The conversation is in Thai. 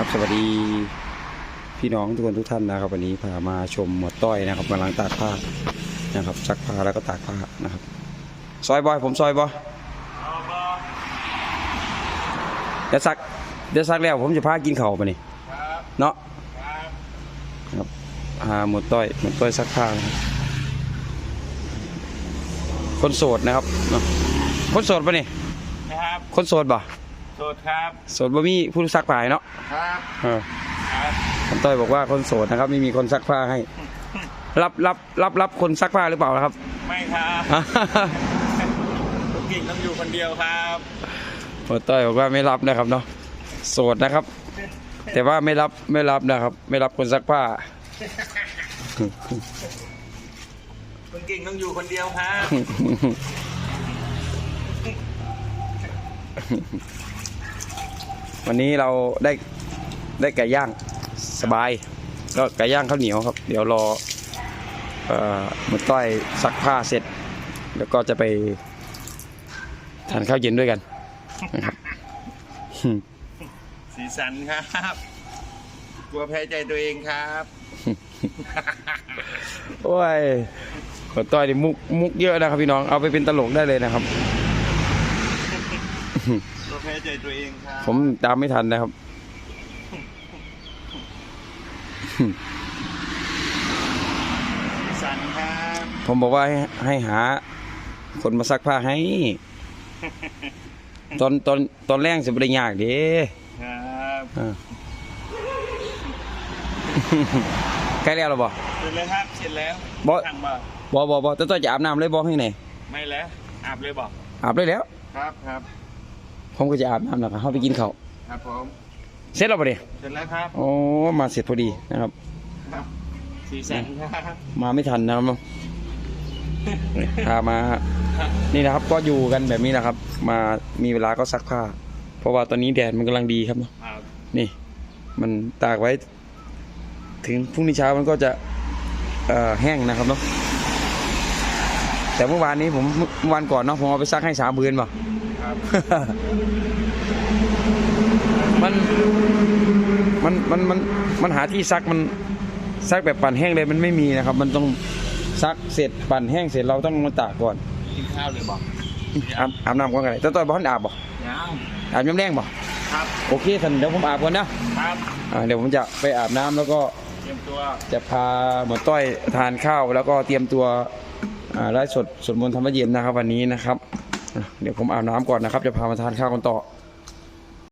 ครับสวัสดีพี่น้องทุกคนทุกท่านนะครับ วันนี้พามาชมหมวดต้อยนะครับกำลังตากผ้านะครับซักผ้าแล้วก็ตากผ้านะครับ ซอยบอยผมซอยบอยเดี๋ยวซักเดี๋ยวซักแล้วผมจะพากินข้าวไปนี่เนาะครับอ่าหมวดต้อยหมวดต้อยซักผ้านะครับคนโสดนะครับเนาะคนโสดปะนี่นะครับคนโสดบ่ โสดครับโสดบ่มีผู้ซักผ้าให้เนาะครับเออครับคุณต้อยบอกว่าคนโสดนะครับ ไม่มีคนซักผ้าให้ รับรับรับรับคนซักผ้าหรือเปล่าครับ ไม่ครับกิ่งต้องอยู่คนเดียวครับคุณต้อยบอกว่าไม่รับนะครับเนาะโสดนะครับ แต่ว่าไม่รับไม่รับนะครับ ไม่รับคนซักผ้าคุณกิ่งต้องอยู่คนเดียวครับ วันนี้เราได้ได้ไก่ย่างสบาย ก็ไก่ย่างข้าวเหนียวครับ เดี๋ยวรอเอ่อหมันต้อยซักผ้าเสร็จ แล้วก็จะไปทานข้าวเย็นด้วยกันนะครับสีสันครับ กลัวแพ้ใจตัวเองครับโอ้ยหมันต้อยนี่มุกมุกเยอะนะครับพี่น้องเอาไปเป็นตลกได้เลยนะครับกลัว แพ้ใจตัวเองครับผมตามไม่ทันนะครับสีสันครับผมบอกว่าให้ให้หา คนมาซักผ้าให้ ตอนตอนตอนแรกสิบได้ยากเด้ครับอ่า ใกล้แล้วหรอบ่ เสร็จแล้วครับเสร็จแล้วบ่สั่งบ่บ่บ่บ่แต่ต้องจะอาบน้ำเลยบ่ให้ไหน ไม่แล้วอาบเลยบอกอาบเลยแล้ว ครับครับ ผมก็จะอาบน้ำแล้วก็เข้าไปกินข้าวครับผมเสร็จแล้วบ่เด้เสร็จแล้วครับโอ้มาเสร็จพอดีนะครับครับสีสันครับมาไม่ทันนะครับพามานี่นะครับ ก็อยู่กันแบบนี้นะครับ มามีเวลาก็ซักผ้า เพราะว่าตอนนี้แดดมันกำลังดีครับเนาะครับนี่ มันตากไว้ ถึงพรุ่งนี้เช้ามันก็จะเอ่อแห้งนะครับเนาะแต่เมื่อวานนี้ผมเมื่อวานก่อนเนาะผมเอาไปซักให้สามพื้นป่ะครับ มันมันมันมันมันหาที่ซักมันซักแบบปั่นแห้งเลยมันไม่มีนะครับ มันต้องซักเสร็จปั่นแห้งเสร็จเราต้องมาตากก่อนกินข้าวเลยบอกอาบอาบน้ำก่อนกันเลยแต่ต่อยบ้านอาบบ่ยังอาบย้ำแรงบ่ครับโอเคท่านเดี๋ยวผมอาบก่อนนะครับอ่าเดี๋ยวผมจะไปอาบน้ำแล้วก็เตรียมตัวจะพาหมอต้อยทานข้าว แล้วก็เตรียมตัวอ่าไล่สดสวดมนต์ธรรมเย็นนะครับ วันนี้นะครับอะ เดี๋ยวผมอาบน้ำก่อนนะครับ จะพามาทานข้าวกันต่อ